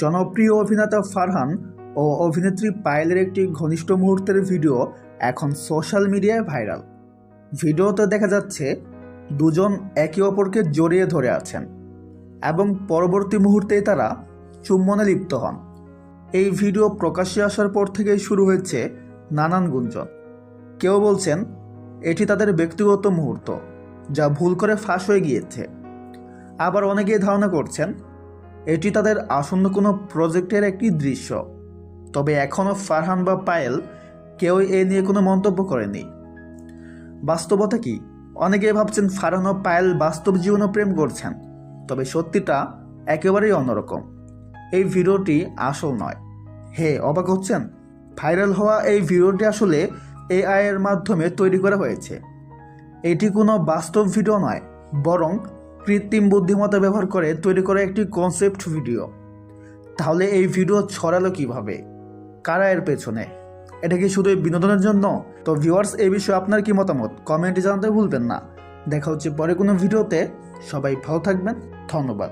জনপ্রিয় অভিনেতা ফারহান ও অভিনেত্রী পায়েলের একটি ঘনিষ্ঠ মুহূর্তের ভিডিও এখন সোশ্যাল মিডিয়ায় ভাইরাল। ভিডিওতে দেখা যাচ্ছে, দুজন একে অপরকে জড়িয়ে ধরে আছেন এবং পরবর্তী মুহূর্তেই তারা চুম্বনে লিপ্ত হন। এই ভিডিও প্রকাশ্যে আসার পর থেকেই শুরু হয়েছে নানান গুঞ্জন। কেউ বলছেন, এটি তাদের ব্যক্তিগত মুহূর্ত, যা ভুল করে ফাঁস হয়ে গিয়েছে। আবার অনেকেই ধারণা করছেন এটি তাদের আসন্ন কোনো প্রজেক্টের একটি দৃশ্য। তবে এখনও ফারহান বা পায়েল কেউ এ নিয়ে কোনো মন্তব্য করেনি। বাস্তবতা কি? অনেকেই ভাবছেন ফারহান ও পায়েল বাস্তব জীবনে প্রেম করছেন। তবে সত্যিটা একেবারেই অন্যরকম। এই ভিডিওটি আসল নয়। হে, অবাক হচ্ছেন? ভাইরাল হওয়া এই ভিডিওটি আসলে এআই এর মাধ্যমে তৈরি করা হয়েছে। এটি কোনো বাস্তব ভিডিও নয়, বরং কৃত্রিম বুদ্ধিমত্তা ব্যবহার করে তৈরি করা একটি কনসেপ্ট ভিডিও তাহলে এই ভিডিও ছড়ালো কীভাবে? কারা এর পেছনে? এটা কি শুধু বিনোদনের জন্য? তো ভিউয়ার্স এই বিষয়ে আপনার কি মতামত? কমেন্টে জানাতে ভুলবেন না। দেখা হচ্ছে পরে কোনো ভিডিওতে সবাই ভালো থাকবেন। ধন্যবাদ।